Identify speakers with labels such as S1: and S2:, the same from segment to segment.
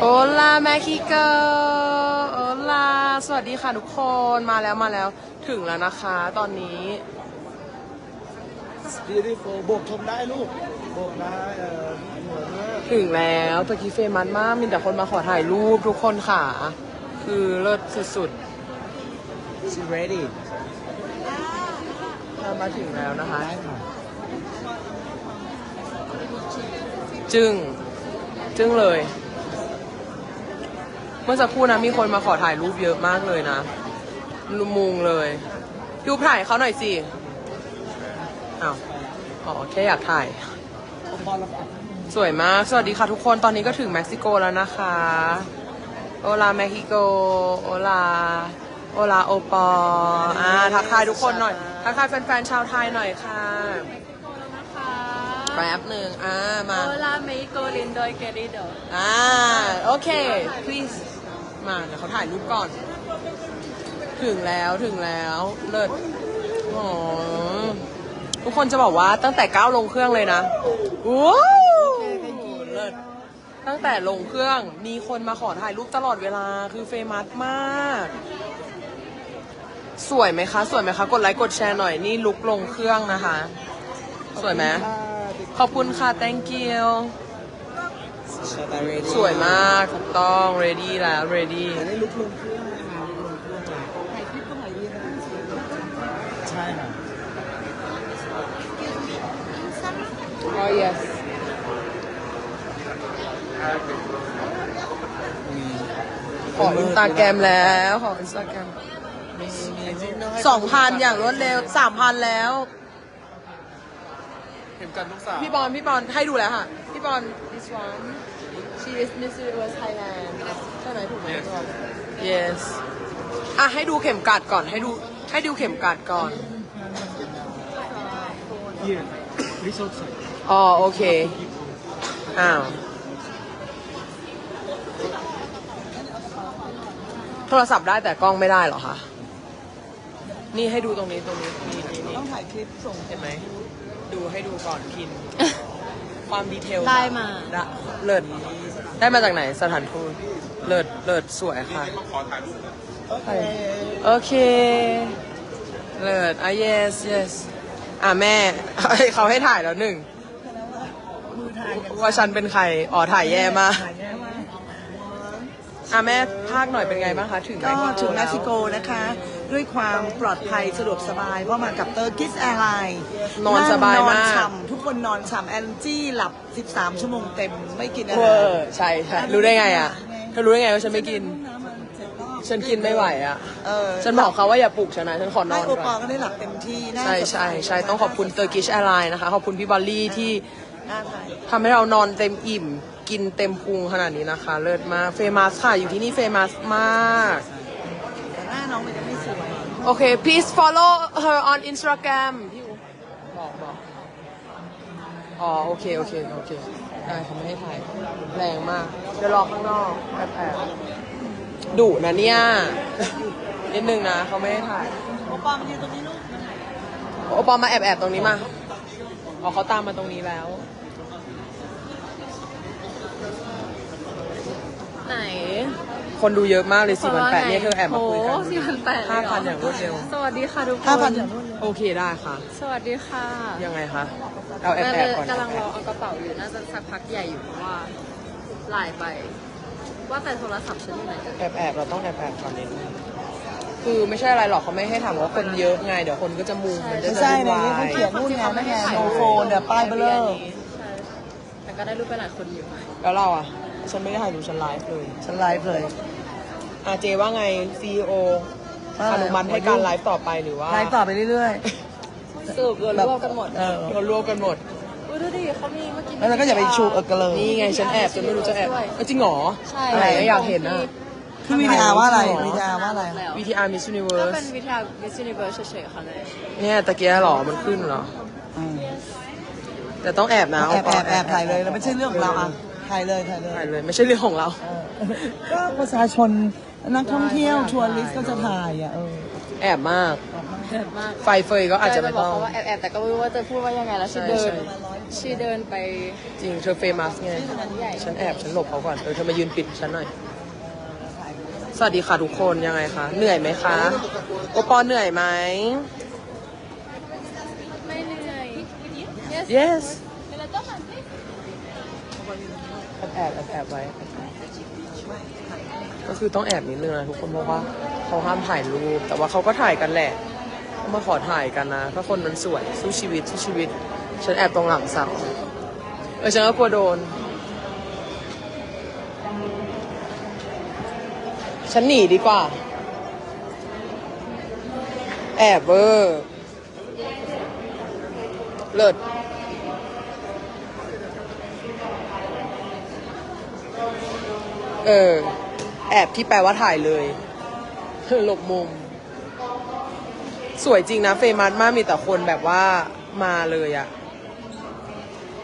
S1: โอลาเม็กซิโกโอลาสวัสดีค่ะทุกคนมาแล้วมาแล้วถึงแล้วนะคะ ตอนนี้
S2: beautiful โบกชมได้ลูกโบกได้เออหัวเนื้อ
S1: ถึงแล้วตะกี้เฟรมมันมาก มีแต่คนมาขอถ่ายรูปทุกคนค่ะ คือเลิศสุด
S2: she ready
S1: ๆถ้ามาถึงแล้วนะคะ
S2: ได้ค่ะ
S1: จึง จึงเลย เมื่อสักครู่นะมีคนมาขอถ่ายรูปเยอะมากเลยนะลุมุงเลยยูถ่ายเขาหน่อยสิอ้าวอ๋อแค่อยากถ่าย
S2: พอแล้วค่ะ
S1: สวยมาก สวัสดีค่ะทุกคนตอนนี้ก็ถึงเม็กซิโกแล้วนะคะโอลาเม็กซิโกโอลาโอลาโอปออ่าทักทายทุกคนหน่อย ทักทายแฟนๆชาวไทยหน่อยค่ะแป๊บหนึ่งอ่า มา
S3: Hola México lindo y querido
S1: อ่า โอเค please มาเดี๋ยวเขาถ่ายรูปก่อน ถึงแล้วถึงแล้ว เลิศอ๋อทุกคนจะบอกว่าตั้งแต่ก้าวลงเครื่องเลยนะว้าวเลิศตั้งแต่ลงเครื่องมีคนมาขอถ่ายรูปตลอดเวลาคือเฟมัสมาก สวยไหมคะ สวยไหมคะ กดไลค์กดแชร์หน่อยนี่ลุกลงเครื่องนะคะ สวยไหมขอบคุณค่ะ thank you สวยมาก ถูกต้อง ready แล้ว ready
S2: อันนี้ลุกลงเครื่องนะคะลุกลงเครื่องค่ะถ่ายคลิปก็ถ่ายดีนะใช่ค่ะ
S1: oh yes ขออินสตาแกรมแล้วขออินสตาแกรม
S2: มีมีจริงๆให้
S1: สองพันอย่างรวดเร็วสามพันแล้ว
S2: เห็นกันลูกสาว
S1: พี่บอลพี่บอลให้ดูแล้วค่ะ พี่บอล this one she is Miss Universe Thailand ใช่ไหมถูกไหมพี่บอล yes อะให้ดูเข็มกัดก่อนให้ดูให้ดูเข็มกัดก่อน
S2: เยี่ยมริโซส
S1: อ๋อโอเค อ้าว โทรศัพท์ได้แต่กล้องไม่ได้เหรอคะ นี่ให้ดูตรงนี้ตรงนี้นี่นี่นี่
S2: ต้องถ่ายคลิปส่ง
S1: เห็นไหม ดูให้ดูก่อนพิน ความดีเทล
S3: ได้มา
S1: ได้เลิศได้มาจากไหนสถานทูตเลิศเลิศสวยค่ะ
S2: โอเค
S1: โอเค เลิศอะ yes yes อะแม่ เขาให้ถ่ายแล้วหนึ่ง
S2: มือถ่ายกัน
S1: ว่าฉันเป็นใคร อ๋อถ่ายแย่มาก
S2: ถ่ายแย่มาก
S1: อะแม่ภาคหน่อยเป็นไงบ้างคะ ถึง
S4: ก็ถึงเม็กซิโก
S1: แล้ว
S4: นะคะ ด้วยความปลอดภัยสะดวกสบาย เพราะมากับเตอร์กิสแอร์ไลน์
S1: นอนสบายมาก
S4: นอนฉ่ำทุกคนนอนฉ่ำแอนจี้หลับ 13 ชั่วโมงเต็มไม่กินอา
S1: เว
S4: หา
S1: อ
S4: ร
S1: ร์ใช่ใช่รู้ได้ไงอะเธอรู้ได้ไงว่าฉันไม่กิน ฉันกินไม่ไหวอะ
S4: เออ
S1: ฉันบอกเขาว่าอย่าปลุกฉันนะฉันขอนอ
S4: ให้
S1: น
S4: โอป
S1: ก่
S4: อ
S1: อน
S4: ก็ได้หลับเต็มที่น่า
S1: ใช่ใช่ใช่ต้องขอบคุณเตอร์กิชแอร์ไลน์นะคะขอบคุณพี่บอลลี่ที่
S4: น่าทาน
S1: ทำให้เรานอนเต็มอิ่ม กินเต็มพุงขนาดนี้นะคะ เลิศมากเฟมัสค่ะอยู่ที่นี่เฟมัสมาก
S4: แต่หน้าน้องมันยังไม่
S1: โอเค please follow her on Instagram พี่อูบอกบอกอ๋อโอเคโอเคโอเคได้เขาไม่ให้ถ่ายแรงมากเดี๋ยวรอข้างนอกแอบแอบดุนะเนี่ยนิดนึงนะเขาไม่ให้ถ่าย
S4: โอปอมายืนตรงนี้ลูก
S1: โอปอมมาแอบแอบตรงนี้มาอ๋อเขาตามมาตรงนี้แล้ว
S3: ไหน
S1: คนดูเยอะมากเลยสี่พันแปดเนี่ยเธอแอบมาคุยกัน
S3: สี่พันแปด
S1: ห้าพันอย่างรวดเร็ว
S3: สวัสดีค่ะทุกคน
S4: ห้าพันอย่างรวดเร็ว
S1: โอเคได้ค่ะ
S3: สวัสดีค่ะ
S1: ยังไงคะเอาแอบ
S3: แม่
S1: แอบก่อน
S3: กำลังรอเอากระเป๋าอยู่น่าจะสักพักใหญ่อยู่เพราะว่าหลายใบว่าแต่โทรศัพท์ฉันอยู่ไหนเอ่ย
S1: แอบแอบเราต้องแอบแอบก่อนนิดนึงคือไม่ใช่อะไรหรอกเขาไม่ให้ถามว่าคนเยอะไงเดี๋ยวคนก็จะมุงมันจะ
S4: ไม่ใช่ใน
S1: วุ่น
S4: นี้
S1: วา
S4: เขา
S1: ย
S4: เขียนนู่นไงนั่นไงโนโฟนเดี๋ยวป้ายเบลอ
S3: ใช่แต่ก็ได้รูปไปหลายคนอยู่
S1: แล้วเราอะ ฉันไม่ได้ถ่ายดูฉันไลฟ์เลย
S4: ฉันไลฟ์เลย
S1: อาเจว่าไง CEO
S4: ว่า
S1: อ
S4: ไง
S1: นุมัติให้การไลฟ์ต่อไปหรือว่า
S4: ไลฟ์ต่อไปเรื่อย
S3: สรุปรวม
S4: แบบ
S3: รวมกันหมด
S4: ๆเออ
S1: เรารวมกันหมด
S3: อุ้ยดูดิเขามีเมื่อกี้
S4: แล้วเราก็อย่าไปชูเออกันเลย
S1: นี่ไงฉันแอบจนไม่รู้จะแอบ
S3: ด้วย
S1: เอ้ยจริงเหรอ
S3: ใช่
S1: อะไรอยากเห็นอะ
S4: คือวีทีอาร์ว่าอะไร
S1: หรอ
S4: วีทีอาร์ว่าอะไร
S3: แล้ว
S1: VTR Miss
S3: ก็
S1: Universe
S3: เป็นวิทยา Miss Universe เฉยๆค่ะเลย
S1: เนี่ยตะเกียหรอมันขึ้นเหรอ
S4: อืม
S1: แต่ต้องแอบนะ
S4: แอบแอบแอบถ่ายเลยแล้วไม่ใช่เรื่องของเราอะ ถ่ายเลยถ่ายเลย
S1: ถ่ายเลยไม่ใช่เรื่องของเรา
S4: เออก็ประชาชนนักท่องเที่ยวทัวริสต์ก็จะถ่ายอะเออ
S1: แอบมาก
S3: เดินมาก
S1: ไฟเฟยก็อาจจะไม่
S3: บอ
S1: ต้
S3: ก
S1: อง
S3: เขาว่าแอบๆแต่ก็ไม่รู้ว่าจะพูดว่ายังไงแล้วชิ
S1: ใช่
S3: เดิน
S1: ใช่
S4: ประมาณร้อย
S3: ชีเดินไป
S1: จริงเธอเฟมัสไงฉันแอบฉันหลบเขาก่อนเออเธอมายืนปิดฉันหน่อย สวัสดีค่ะทุกคนยังไงคะ เหนื่อยไหมคะโอปอเหนื่อยไหม
S3: ไม่เหนื่อย
S1: yes แอบ แอบแอบแอบไว้ ก็คือต้องแอบนิดนึงนะทุกคนเพราะว่าเขาห้ามถ่ายรูป แต่ว่าเขาก็ถ่ายกันแหละเขามาขอถ่ายกันนะถ้าคนมันสวยสู้ชีวิตสู้ชีวิต ฉันแอบตรงหลังเสาเออฉันก็กลัวโดน ฉันหนีดีกว่า แอบเวอร์เลิศ เออ แอบที่แปลว่าถ่ายเลยหลบมุม สวยจริงนะ เฟมัสมากมีแต่คนแบบว่ามาเลยอะ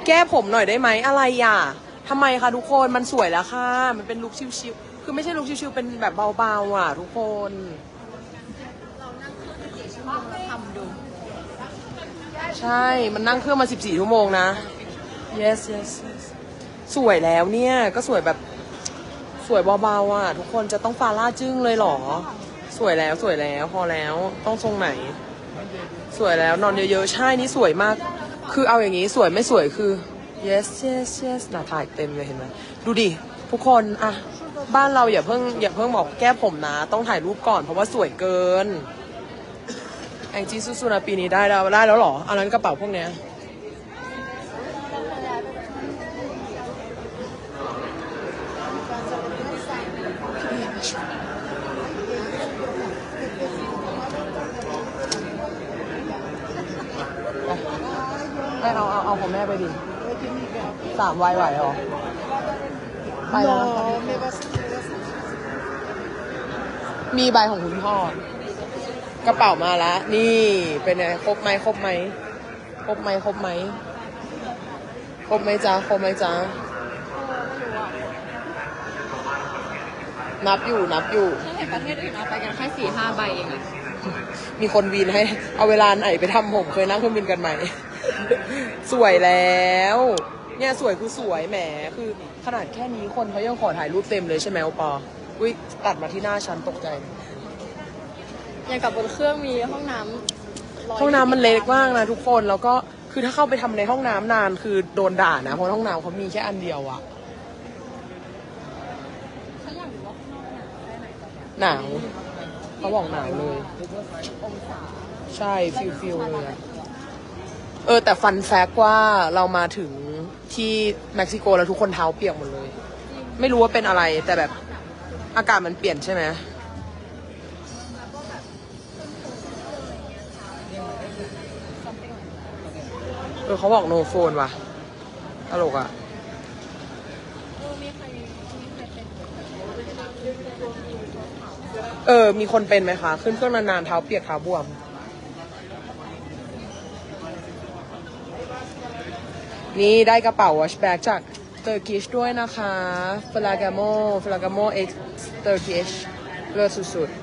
S1: แก้ผมหน่อยได้ไหมอะไรอะทำไมคะทุกคนมันสวยแล้วค่ะ มันเป็นลุคชิวๆคือไม่ใช่ลุคชิวๆเป็นแบบเบาๆอะ ทุกคน
S3: ทำดู
S1: ใช่ มันนั่งเครื่องมา 14 ชั่วโมงนะ yes yes yes สวยแล้วเนี่ย ก็สวยแบบ สวยเบาๆอะ ทุกคนจะต้องฟาร่าจึ้งเลยเหรอ สวยแล้วสวยแล้วพอแล้วต้องทรงไหน สวยแล้วนอนเยอะๆ ใช่นี่สวยมาก คือเอาอย่างนี้สวยไม่สวยคือ yes yes yes น่ะถ่ายเต็มเลยเห็นไหมดูดิ ทุกคนอะบ้านเราอย่าเพิ่งอย่าเพิ่งบอกแก้ผมนะ ต้องถ่ายรูปก่อนเพราะว่าสวยเกินแองจี้สู้ๆนะปีนี้ได้แล้วได้แล้วเหรอเอานั้นกระเป๋าพวกเนี้ย ไม่เอาเอาเอาของแม่ไปดิสามวัยไหวเหรอ ไปแล้วนะคะมีใบของคุณพ่อ กระเป๋ามาแล้ว นี่เป็นไงครบไหมครบไหมครบไหมครบไหมครบไหมจ๊ะครบไหมจ๊ะ นับอยู่นับอยู่
S3: ฉันเห็นประเทศอื่นเอาไปกันแค่สี่ห้าใบเองอะ
S1: มีคนวีนให้ เอาเวลาไหนไปทำผมเคยนั่งเครื่องบินกันไหม สวยแล้ว เนี่ยสวยคือสวยแหม คือขนาดแค่นี้คนเขายังขอถ่ายรูปเต็มเลยใช่ไหมโอปออุ้ยตัดมาที่หน้าฉันตกใจ
S3: อย่างกับบนเครื่องมีห้องน้ำร้ย
S1: ห้องน้ำมันเล็กมากนะทุกคนแล้วก็คือถ้าเข้าไปทำในห้องน้ำนานคือโดนด่านะเพราะห้องน้ำเขามีแค่อันเดียวอะ
S3: ฉันอยากรู้ว่าข้างนอกเนี่ยได้ไหนา
S1: วเขาบอกหนาวเลย ใช่ฟิลฟิลเลยอะเออ แต่ฟันแฟกว่าเรามาถึงที่เม็กซิโกแล้วทุกคนเท้าเปียกหมดเลย ไม่รู้ว่าเป็นอะไรแต่แบบอากาศมันเปลี่ยนใช่ไหมเออเขาบอกโนโฟนว่ะตลกอะ เออ มีคนเป็นไหมคะ ขึ้นเครื่องนานๆเท้าเปียกเท้าบวม นี่ได้กระเป๋า watch bag จากเตอร์กิชด้วยนะคะฟลากาโมฟลากาโมเอ็กเตอร์กิชเลิศสุดๆ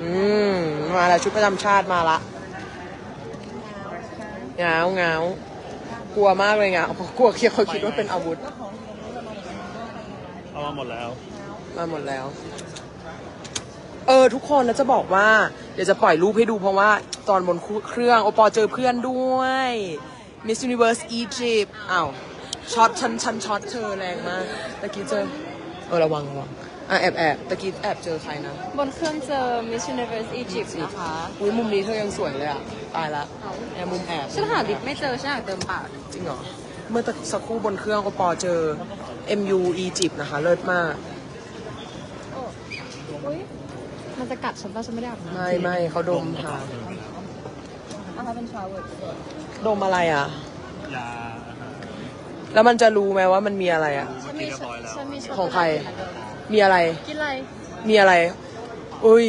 S1: อืม มาแล้วชุดประจำชาติมาละเงาเงากลัวมากเลยเงากลัวเคียเขาคิดว่าเป็นอาวุธ
S2: เอามาหมดแล้ว
S1: มาหมดแล้ว เออ ทุกคนแล้วจะบอกว่า เดี๋ยวจะปล่อยรูปให้ดูเพราะว่า ตอนบนเครื่องโอปอเจอเพื่อนด้วย Miss Universe Egypt อ้าวช็อตฉันฉันช็อตเธอแรงมากตะกี้เจอ เออ ระวังระวังอะแอบแอบตะกี้แอบเจอใครนะ
S3: บนเครื่องเจอ Miss Universe Egypt นะคะ
S1: อุ้ยมุมนี้เธอยังสวยเลยอะ ตายละแอบมุมแอบ
S3: ฉันหาลิปไม่เจอฉันอยากเติมปาก
S1: จริงเหรอ เมื่อตะสักครู่บนเครื่องโอปอเจอ MU Egypt นะคะ เลิศมาก
S3: อุ้ยมันจะกัดฉันป่ะฉันไม่ได้อาบน้ำ
S1: ไม่ไม่เขาดมค่ะ
S3: นะคะเป็นชาวเวิร์ด
S1: ดมอะไรอะ
S2: ยา
S1: แล้วมันจะรู้ไหมว่ามันมีอะไรอะ
S3: ฉันมีฉันมีช็กโกแลต
S1: ของใคร มีอะไร
S3: กินอะไร
S1: มีอะไร อุ้ย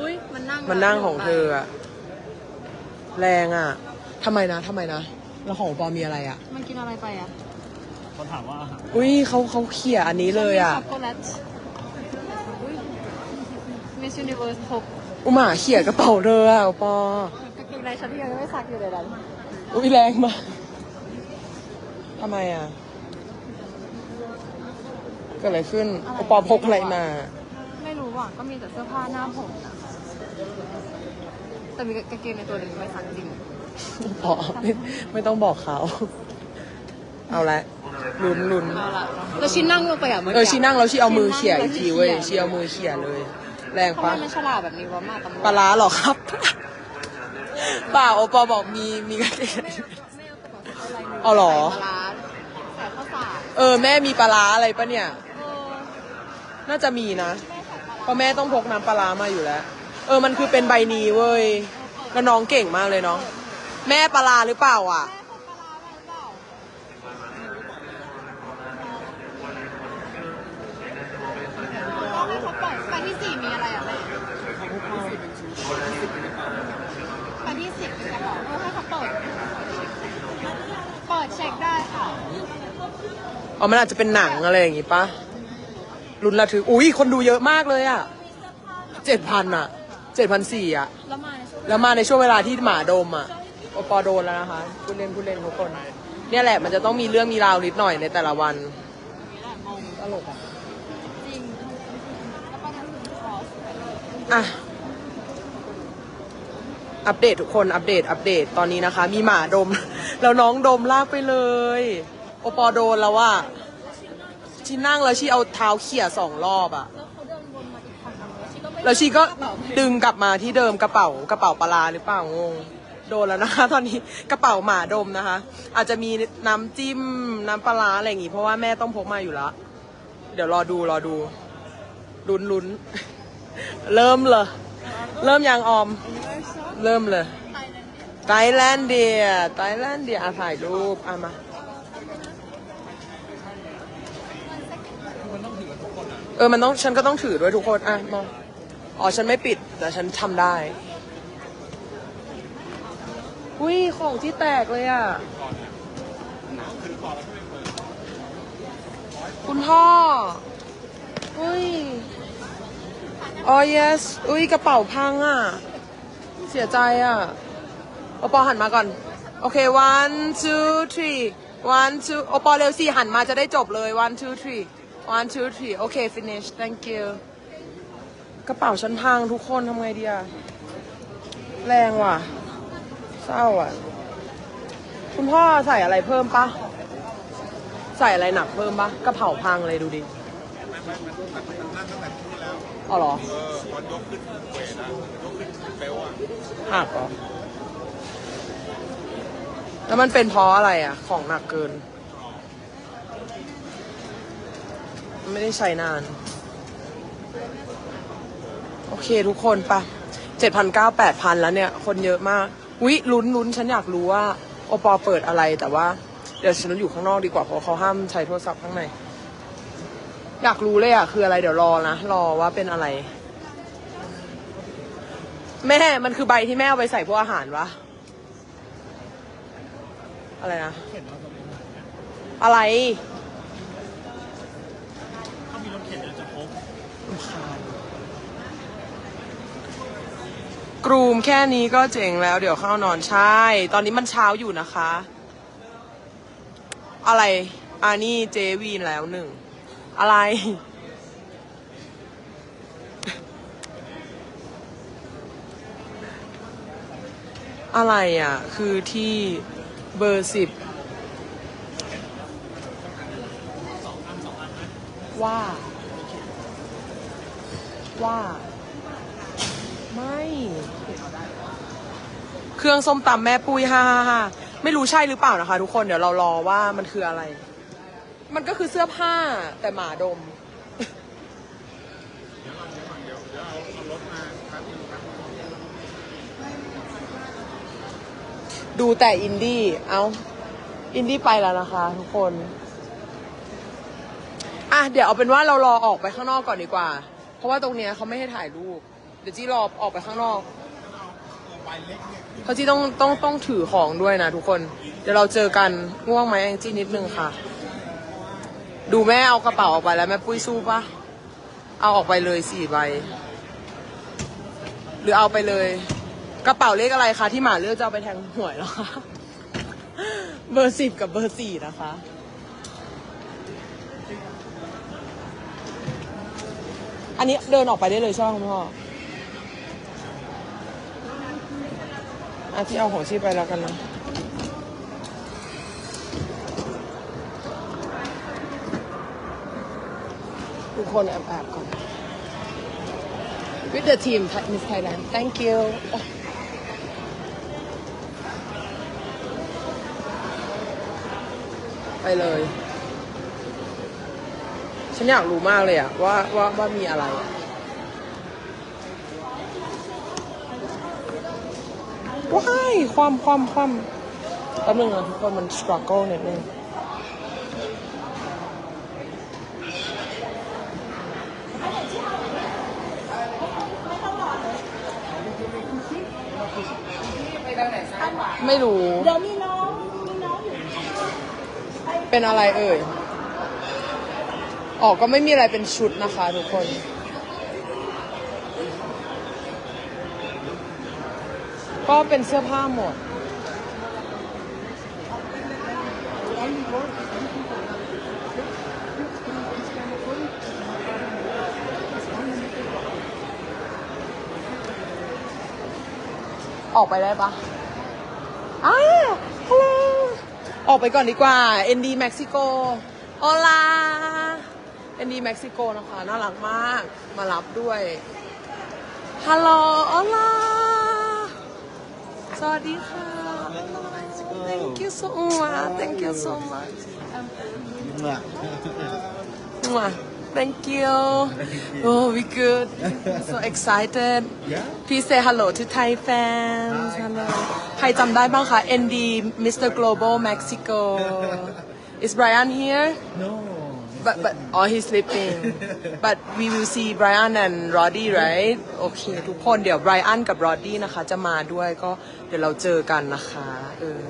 S3: อุ้ยมันนั่ง
S1: มันนั่งของเธออะแรงอะทำไมนะทำไมนะ แล้วของปอมีอะไรอะ
S3: มันกินอะไรไปอะ
S2: เขาถามว่าอาหาร
S1: อุ้ยเขาเขาเขี่ยอันนี้เลยอะ
S3: ช็อกโกแลตอุ้ย Miss Universe พก
S1: อุยหมาเขี่ยกระเป๋าเธออะปอกา
S3: งเกงในฉันที่ยังไม่ซักอยู่เลยดัน
S1: อุ้ยแรงมากทำไมอะเกิดอะไรขึ้นโอปอพกอะไรมา
S3: ไม่รู้อะก็มีแต่เสื้อผ้าหน้าผมนะแต่มีกางเกงในตัวหนึ่งไม่ซักจริง
S1: อ๋อไม่ไม่ต้องบอกเขา เอาละลุ้นลุ้น
S3: เอาละแล้วชิ้นนั่งลงไปอะเมื่อ
S1: เอ
S3: กี้
S1: อชีนั่งแล้วชีเอามือเขี่ยอีกทีเว้ยชีเอามือเขี่ยเลย แรง
S3: ทำไม
S1: ปะ
S3: มันฉลาดแบบนี้วะมาตำรวจ
S1: ปลาร้าเหรอครับ เปล่าโอปอบอกมีมีกางเกงในเอาเหรอ
S3: ใส่ปลาร้าใส่ข้าวสาร
S1: เออแม่มีปลาร้าอะไรปะเนี่ย
S3: เออ
S1: น่าจะมีนะเพราะแม่ต้องพกน้ำปลาร้ามาอยู่แล้ว เออมันคือเป็นใบนี้เว้ยแล้วน้องเก่งมากเลยเนาะแม่ปลาร้าหรือเปล่าอะ
S3: ไปที่สี่มีอะไรอะแม่ไปที่สิบเป็นกระเป๋าเออให้เขาเปิด เปิดเช็คได้ค่ะ
S1: อ๋อมันอาจจะเป็นหนังอะไรอย่างงี้ปะรุนระทึกอุ้ยคนดูเยอะมากเลยอะเจ็ดพันอะเจ็ดพันสี่อะ
S3: แล้วมาในช่วง
S1: แล้วมาในช่วงเวลาที่หมาดมอะโอปอโดนแล้วนะคะพูดเล่นพูดเล่นทุกคนเนี่ยแหละมันจะต้องมีเรื่องมีราวนิดหน่อยในแต่ละวันตลกอะ
S3: จริงแล้วก็ทำถึงคอส
S1: อะอัปเดตทุกคนอัปเดตอัปเดตตอนนี้นะคะ มีหมาดม แล้วน้องดมลากไปเลยโอปอโดนแล้วว่าชีนั่งแล้วชีเอาเท้าเขี่ยสองรอบอะ
S3: แล้วเขาเดินวนมาอีกทางนึงแล้วชีก็ไม่
S1: แล้วชีก็ดึงกลับมาที่เดิมกระเป๋ากระเป๋าปลาร้าหรือเปล่างงโดนแล้วนะคะ ตอนนี้กระเป๋าหมาดมนะคะ อาจจะมีน้ำจิ้มน้ำปลาร้าอะไรอย่างงี้ เพราะว่าแม่ต้องพกมาอยู่แล้ว เดี๋ยวรอดูรอดูลุ้นลุ้นเริ่มเลยเริ่มยังออม เริ่มเลยไทยแลนด์เดียไทยแลนด์เดียถ่ายรูปอะมา เออ มันต้อง ฉันก็ต้องถือด้วยทุกคน อะมาอ๋อ ฉันไม่ปิด แต่ฉันทำได้ อุ้ย ของที่แตกเลยอะ คุณพ่อ อุ้ยอ๋อ yes อุ้ย กระเป๋าพังอะ เสียใจอะโอปอหันมาก่อน โอเค one two three one two โอปอเร็วสิหันมาจะได้จบเลย one two three one two three โอเค finish thank you กระเป๋าฉันพังทุกคนทำไงดีอะแรงว่ะ เศร้าอะ คุณพ่อใส่อะไรเพิ่มปะ ใส่อะไรหนักเพิ่มปะกระเป๋าพังเลยดูดิอ๋อเหรอหักเหรอ แล้วมันเป็นเพราะอะไรอะ ของหนักเกิน ไม่ได้ใช้นาน โอเคทุกคนปะเจ็ดพันเก้าแปดพันแล้วเนี่ย คนเยอะมากวิลุ้นลุ้นฉันอยากรู้ว่าโอปอเปิดอะไรแต่ว่า เดี๋ยวฉันอยู่ข้างนอกดีกว่าเพราะเขาห้ามใช้โทรศัพท์ข้างใน อยากรู้เลยอะคืออะไรเดี๋ยวรอนะ รอว่าเป็นอะไร แม่มันคือใบที่แม่เอาไปใส่พวกอาหารวะ อะไรนะ อะไรำคาญ กรูมแค่นี้ก็เจ๋งแล้วเดี๋ยวเข้านอนใช่ ตอนนี้มันเช้าอยู่นะคะ อะไรอานี่เจวีนแล้วหนึ่ง อะไร อะไรอะ คือที่เบอร์สิบว่า ว่า ไม่ เครื่องส้มตำแม่ปุ้ยฮ่าฮ่าฮ่าไม่รู้ใช่หรือเปล่านะคะ ทุกคนเดี๋ยวเรารอว่ามันคืออะไร มันก็คือเสื้อผ้าแต่หมาดม ดูแต่อินดี้ เอาอินดี้ไปแล้วนะคะ ทุกคน อะเดี๋ยวเอาเป็นว่าเรารอออกไปข้างนอกก่อนดีกว่า เพราะว่าตรงเนี้ยเขาไม่ให้ถ่ายรูป เดี๋ยวจี้รอออกไปข้างนอก เเพราะจี้ต้องต้องต้องถือของด้วยนะทุกคน เดี๋ยวเราเจอกันง่วงไหมแองจี้นิดนึงค่ะ ดูแม่เอากระเป๋าออกไปแล้วแม่ปุ้ยสู้ปะเอาออกไปเลยสี่ใบ หรือเอาไปเลย กระเป๋าเลขอะไรคะที่หมาเลือกจะเอาไปแทงหวยเหรอคะเบอร์สิบกับเบอร์สี่นะคะอันนี้เดินออกไปได้เลยใช่ไหมคุณพ่อ อาที่เอาของชีพไปแล้วกันนะทุกคนแอบแอบๆก่อน with the team Miss Thailand thank you ไปเลย ฉันอยากรู้มากเลยอะว่าว่าว่ามีอะไรอะ ว้ายความความความแป๊บนึงนะทุกคนมัน struggle นิดนึงไม่รู้
S4: เดี๋ยวมีน้องมีน้องอยู่
S1: เป็นอะไรเอ่ย ออกก็ไม่มีอะไรเป็นชุดนะคะทุกคน ก็เป็นเสื้อผ้าหมด ออกไปได้ปะอ้าฮัลโหลออกไปก่อนดีกว่า ND เม็กซิโกโอลา ND เม็กซิโกนะคะ น่ารักมาก มารับด้วย ฮัลโหลโอลา สวัสดีค่ะ Thank you so much Thank you so much Mwah. Thank you Oh we good so excited
S2: Yeah.
S1: Please say hello to Thai fans hello ใครจำได้บ้างคะ ND Mr. Global Mexico Is Brian here
S2: No.
S1: But but oh he's sleeping but we will see Brian and Roddy right โอเคทุกคนเดี๋ยว Brian กับ Roddy นะคะ จะมาด้วยก็เดี๋ยวเราเจอกันนะคะเออ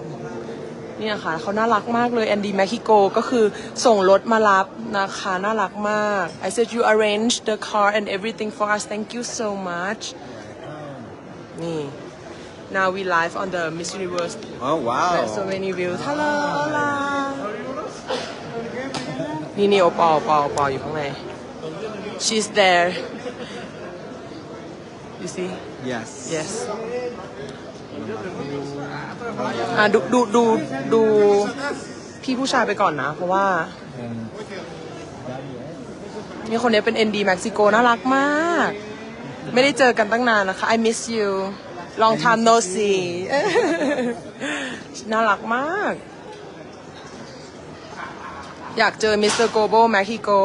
S1: เนี่ยค่ะเขาน่ารักมากเลย Andy Mexico ก็คือส่งรถมารับนะคะ น่ารักมาก I said you arranged the car and everything for us thank you so much นี่ now we live on the Miss Universe
S5: Oh wow.
S1: There's so many views hello hola นี่นี่โอปอโอปอโอปออยู่ข้างใน she's there you see
S5: Yes.
S1: yes อะดูดูดูดูพี่ผู้ชายไปก่อนนะ เพราะว่า นี่คนนี้เป็น ND เม็กซิโกน่ารักมาก ไม่ได้เจอกันตั้งนานนะคะ I miss you long time no see น่ารักมาก อยากเจอ Mr. Global Mexico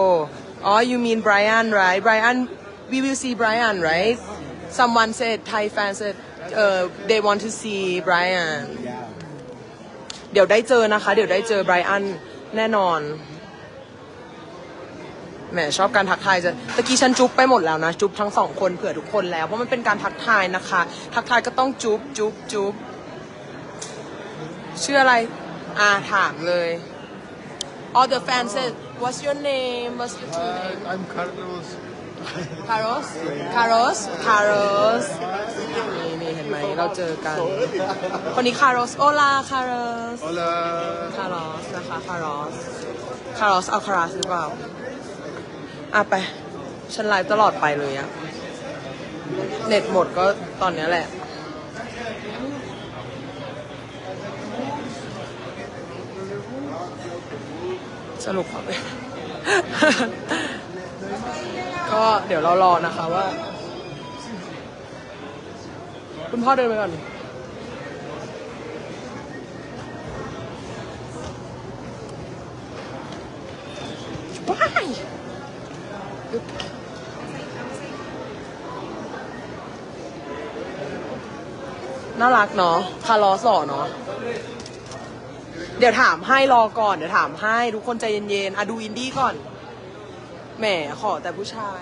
S1: อ๋อ you mean Brian right Brian we will see Brian right someone said Thai fan said uh, they want to see Brian เดี๋ยวได้เจอนะคะ เดี๋ยวได้เจอไบรอันแน่นอนแหมชอบการทักทายจะตะกี้ฉันจุ๊บไปหมดแล้วนะ จุ๊บทั้งสองคนเผื่อทุกคนแล้ว เพราะมันเป็นการทักทายนะคะ ทักทายก็ต้องจุ๊บจุ๊บจุ๊บชื่ออะไร อาถามเลย all the fans said what's your name what's your full name
S5: I'm Carlos.
S1: Carlos Carlos Carlos นี่นี่เห็นไหมเราเจอกัน คนนี้ Carlos Hola Carlos
S5: Hola.
S1: คาร์ลอสนะคะคาร์ลอสคาร์ลอสเอาคาราสหรือเปล่า อะไป ฉันไลฟ์ตลอดไปเลยอะเน็ตหมดก็ตอนเนี้ยแหละ สรุปครับ ก็เดี๋ยวเรารอนะคะว่า คุณพ่อเดินไปก่อนว้ายน่ารักเนาะคาร์ลอสหล่อเนาะ เดี๋ยวถามให้รอก่อนเดี๋ยวถามให้ทุกคนใจเย็นๆอะดูอินดี้ก่อน แหมขอแต่ผู้ชาย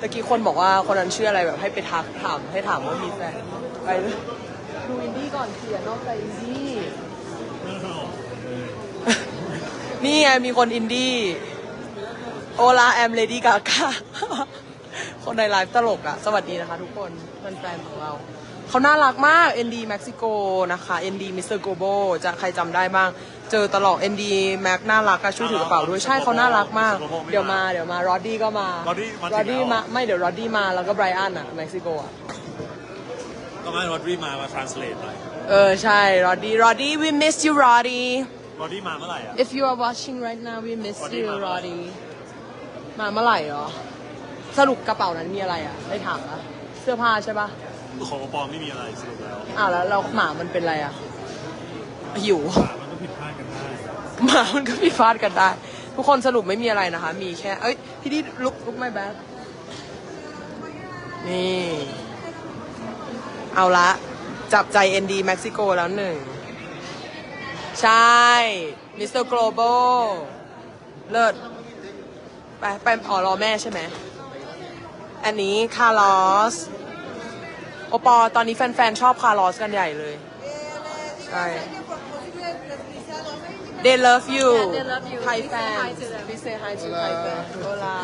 S1: ตะกี้คนบอกว่าคนนั้นชื่ออะไรแบบให้ไปทักถามให้ถามว่ามีแฟนไปเลยดูอินดี้ก่อนเขียนนอกใจอินดี้ นี่ไงมีคนอินดี้โอลาแอมเลดี้กากาคนในไลฟ์ตลกอะสวัสดีนะคะทุกคนแฟนๆของเรา เขาน่ารักมาก ND เม็กซิโกนะคะ ND มิสเตอร์โกโบจะใครจำได้บ้าง เจอตลอด ND แม็กน่ารักอะช่วยถือกระเป๋าด้วย ใช่เขาน่ารักมาก เดี๋ยวมาเดี๋ยวมารอดดี้ก็มา
S5: Roddy มาถึง
S1: รอดดี้
S5: แล้ว
S1: มา ไม่เดี๋ยวรอดดี้มาแล้วก็ไบรอันอะเม็กซิโกอะ
S5: ต้องให้รอดรีมา มา translate หน่อย
S1: เออ ใช่ รอดดี้ รอดดี้ we miss you รอดดี้
S5: รอดรีมาเมื่อไหร่อะ
S1: if you are watching right now we miss
S5: Roddy
S1: you
S5: มาเมื่อไหร่
S1: รอดดี้มาเมื่อไหร่เหรอ สรุปกระเป๋านั้นมีอะไรอะได้ถามอะเสื้อผ้าใช่ปะ
S5: ของปอมไม่มีอะไรสรุปแล้ว
S1: อ้าวแล้วเราหมามันเป็นอะไรอะหิว
S5: อะมันก็ผิดพลาดกันได้
S1: หมามันก็มีฟาดกันได้ ทุกคนสรุปไม่มีอะไรนะคะ มีแค่ เอ้ย พี่ดิลุกลุกไม่แบดนี่ เอาละ จับใจ ND เม็กซิโกแล้วหนึ่ง ใช่มิสเตอร์ global เลิศ ไป ไปอ๋อรอแม่ใช่ไหม อันนี้คาร์ลอส โอปอตอนนี้แฟนๆ ชอบคาร์ลอสกันใหญ่เลย ใช่ They love you
S3: Yeah, they love you.
S1: Thai
S3: Please say hi
S1: fans
S3: to them.
S1: Please say hi to Thai fans Hola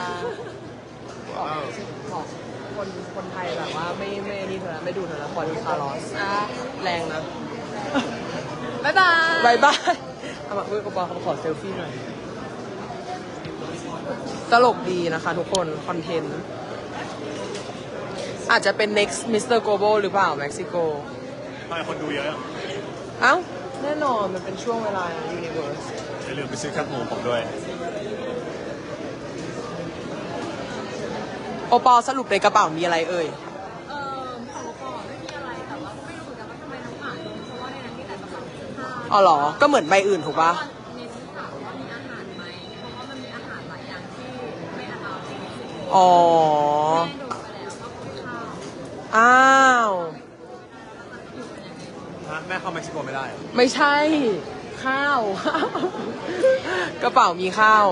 S1: บอกบอกคนคนไทยแบบว่าไม่ไม่นี่เธอนะไม่ดูเธอนะขอดูคาร์ลอสอะแรงนะ
S3: บ๊ายบาย
S1: บายบายเอามาเว้ยโอปอเขาขอเซลฟี่หน่อย ตลกดีนะคะทุกคน คอนเทนต์ อาจจะเป็น next Mr. Global หรือเปล่าเม็กซิโก
S5: ทำไมคนดูเยอะอะ
S1: เอ้า แน่นอนมันเป็นช่วงเวลา Universe
S5: อย่าลืมไปซื้อแคปหมูผมด้วย
S1: โอปอสรุปในกระเป๋ามีอะไรเอ่ย
S3: เอ่อของก่อนไม่มีอะไรแต่ว่าไม่รู้เหมือนกันว่าทำไมน้องอ่านลงเพราะว่าในนั้นมีแต่กระเป๋าเสื้อผ้า
S1: อ๋อเหรอ ก็เหมือนใบอื่นถูกปะ
S3: เน้นถามว่ามีอาหารไหมเพราะว่ามันมีอาหารหลายอย่างที่ไม่อาเอาจริงๆ
S1: อ๋อ
S3: แม่โดนไปแล้วก็คือข้าว
S1: อ้าว
S5: ฮะแม่เข้าเม็กซิโกไม่ได้เหรอ
S1: ไม่ใช่ ข้าว กระเป๋ามีข้าว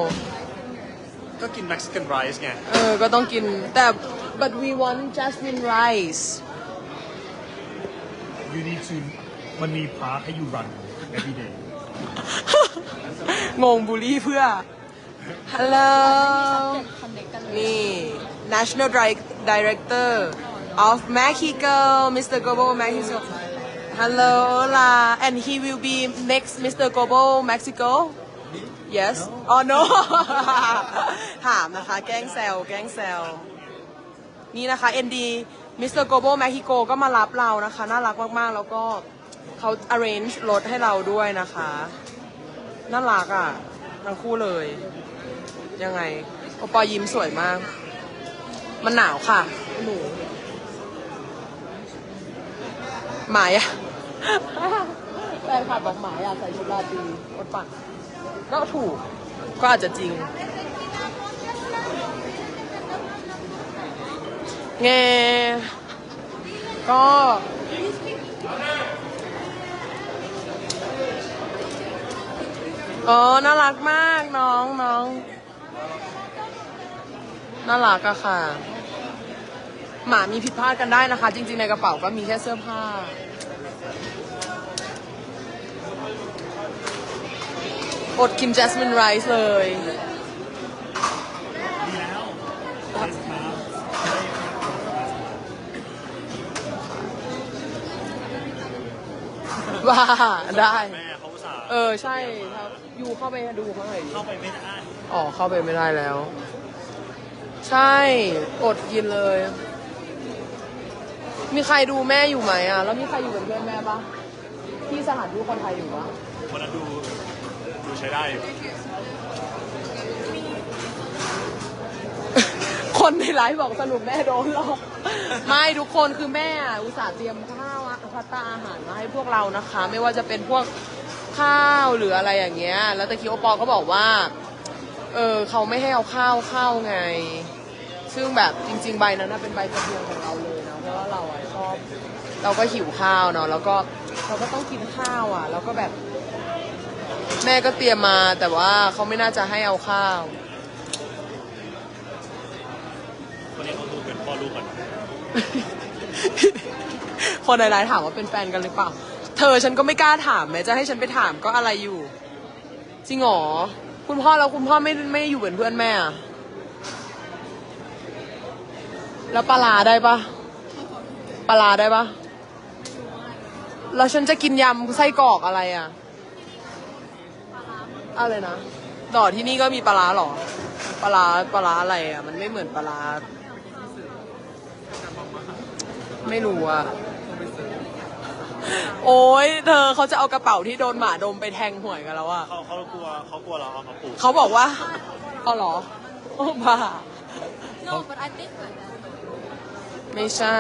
S5: ก็กิน Mexican rice ไง
S1: เออ ก็ต้องกิน แต่ but we want jasmine rice
S5: you need to มันมีพาร์ทให้ you run every day
S1: งงบูลลี่เพื่อ ฮัลโหล
S3: คอนเนคกันเลย
S1: นี่ National Direct- Director of Mexico Mr. Global Mexico Hello hola and he will be next Mr. Global Mexico Yes Oh no ถามนะคะ แกล้งแซวแกล้งแซวนี่นะคะ ND Mr. Global Mexico ก็มารับเรานะคะ น่ารักมากๆ แล้วก็เขา arrange รถให้เราด้วยนะคะ น่ารักอะ ทั้งคู่เลย ยังไง โอปอยิ้มสวยมาก มันหนาวค่ะ หนู หมายอะแฟนคลับบอกหมายอะใส่ชุดราตรีรถปั่นก็ถูกก็อาจจะจริงแงก็อ๋อน่ารักมากน้องน้อง น่ารักอะค่ะ หมามีผิดพลาดกันได้นะคะ จริง ๆ ในกระเป๋าก็มีแค่เสื้อผ้า อดกินแจสมินไรซ์เลย
S5: ดีแล้ว Yes ครับ
S1: ว่าได้
S5: แม่เขาอุตส่าห์
S1: เออ ใช่ครับยูเข้าไปดูเขาหน่อยดิ
S5: เข้าไปไม่ได้
S1: อ๋อ เข้าไปไม่ได้แล้ว ใช่ อดกินเลย มีใครดูแม่อยู่ไหมอะ แล้วมีใครอยู่เป็นเพื่อนแม่ปะที่สถานทูตคนไทยอยู่ปะ
S5: วันนั้นดูดูใช้ได้อยู่
S1: คนในไลฟ์บอกสรุปแม่โดนหลอก ไม่ทุกคนคือแม่อะอุตส่าห์เตรียมข้าวอะพัตตาอาหารมาให้พวกเรานะคะ ไม่ว่าจะเป็นพวกข้าวหรืออะไรอย่างเงี้ย แล้วตะกี้โอปอลก็บอกว่า เออเขาไม่ให้เอาข้าวเข้าไง ซึ่งแบบจริง ๆ ใบนั้นน่ะเป็นใบกระเทียมของเราเลยนะเพราะว่าเราอะชอบ เราก็หิวข้าวเนาะแล้วก็เราก็ต้องกินข้าวอะ แล้วก็แบบ แม่ก็เตรียมมาแต่ว่าเขาไม่น่าจะให้เอาข้าว
S5: คนนี้เขาดูเป็นพ่อลูกกัน
S1: คนในไลน์ถามว่าเป็นแฟนกันหรือเปล่า เธอฉันก็ไม่กล้าถามแม้จะให้ฉันไปถามก็อะไรอยู่ จริงเหรอ คุณพ่อแล้วคุณพ่อไม่ไม่อยู่เป็นเพื่อนแม่อะแล้วปลาร้าได้ปะ ปลาร้าได้ปะแล้วฉันจะกินยำไส้กรอกอะไรอะอะไรนะต่อที่นี่ก็มีปลาร้าเหรอ ปลาร้าปลาร้าอะไรอะ มันไม่เหมือนปลาร้าไม่รู้อะ โอ้ยเธอเขาจะเอากระเป๋าที่โดนหมาดมไปแทงหวยกันแล้วอะ
S5: เขาเขากลัวเขากลัวเราเอามาปลูก
S1: เขาบอกว่าเอาเหรอ โอ้บ้า
S3: no but I think like that
S1: ไม่ใช่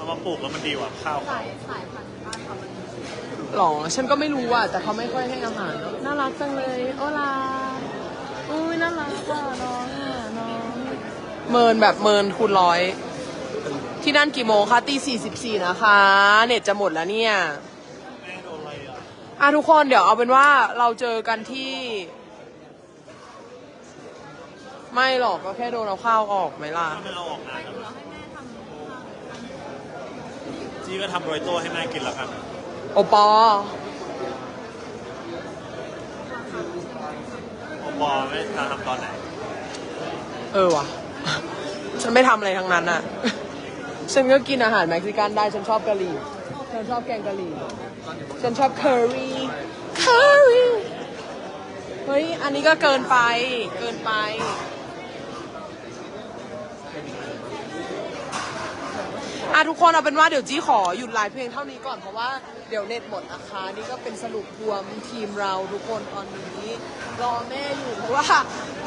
S5: เอามาปลูกแล้วมันดีกว่าข้าวเขา
S3: สายสายพันธุ์บ้านเขามัน
S1: หรอ ฉันก็ไม่รู้อะ แต่เขาไม่ค่อยให้อาหารน่ารักจังเลย โอลา อุ้ยน่ารักอะน้องอะน้องเมินแบบเมินคูณร้อย ที่นั่นกี่โมงคะตีสี่สิบสี่นะคะ เน็ตจะหมดแล้วเนี่ย
S5: แม่โดนอะไรอะ
S1: อะทุกคนเดี๋ยวเอาเป็นว่าเราเจอกันที่ ไม่หรอกก็แค่โดนเอาข้าวออกไหมล่ะ
S5: ถ้าไม่เราออกงานกัน จี้ก็ทำโรยโต้ให้แม่กินแล้วกัน
S1: โอปอ
S5: โอปอไม่จะทำตอนไหน
S1: เออว่ะฉันไม่ทำอะไรทั้งนั้นอะ ฉันก็กินอาหารเม็กซิกันได้ ฉันชอบกะหรี่ ฉันชอบแกงกะหรี่ ฉันชอบเคอรี่เคอรี่เฮ้ย อันนี้ก็เกินไป เกินไป อะทุกคนเอาเป็นว่าเดี๋ยวจี้ขอหยุดไลฟ์เพลงเท่านี้ก่อนเพราะว่าเดี๋ยวเน็ตหมดนะคะนี่ก็เป็นสรุปรวมทีมเราทุกคนตอนนี้รอแม่อยู่เพราะว่า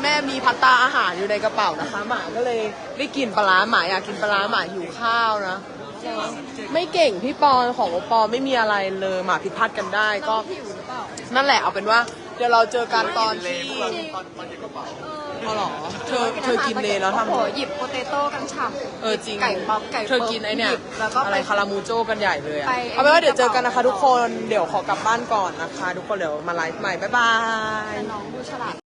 S1: แม่มีพัตตาอาหารอยู่ในกระเป๋านะคะ หมาก็เลยได้กินปลาร้าหมาอยากกินปลาร้าหมาหิวข้าวนะ ไม่เก่งพี่ปอนของโอปอไม่มีอะไรเลยหมาผิดพลาดกันได้ก็
S3: ผิวหรือเปล่า
S1: นั่นแหละเอาเป็นว่า เดี๋ยวเราเจอกันตอนที่เอาเหรอเธอเธอกินเลยแล้วทำ
S3: โอ้โหหยิบโปเตโต้กันฉ่ำ
S1: เออจริง
S3: ไก่บ๊อบไก่
S1: เธอกินไอเนี่ย
S3: หบแล้วก็
S1: อะไร
S3: ไป
S1: คารามูโจ้กันใหญ่เลยอะ
S3: ไป
S1: เอาเป็นว่าเดี๋ยวเจอกันนะคะทุกคนเดี๋ยวขอกลับบ้านก่อนนะคะ ทุกคนเดี๋ยวมาไลฟ์ใหม่บ๊ายบาย
S3: แต่น้องดูฉลาด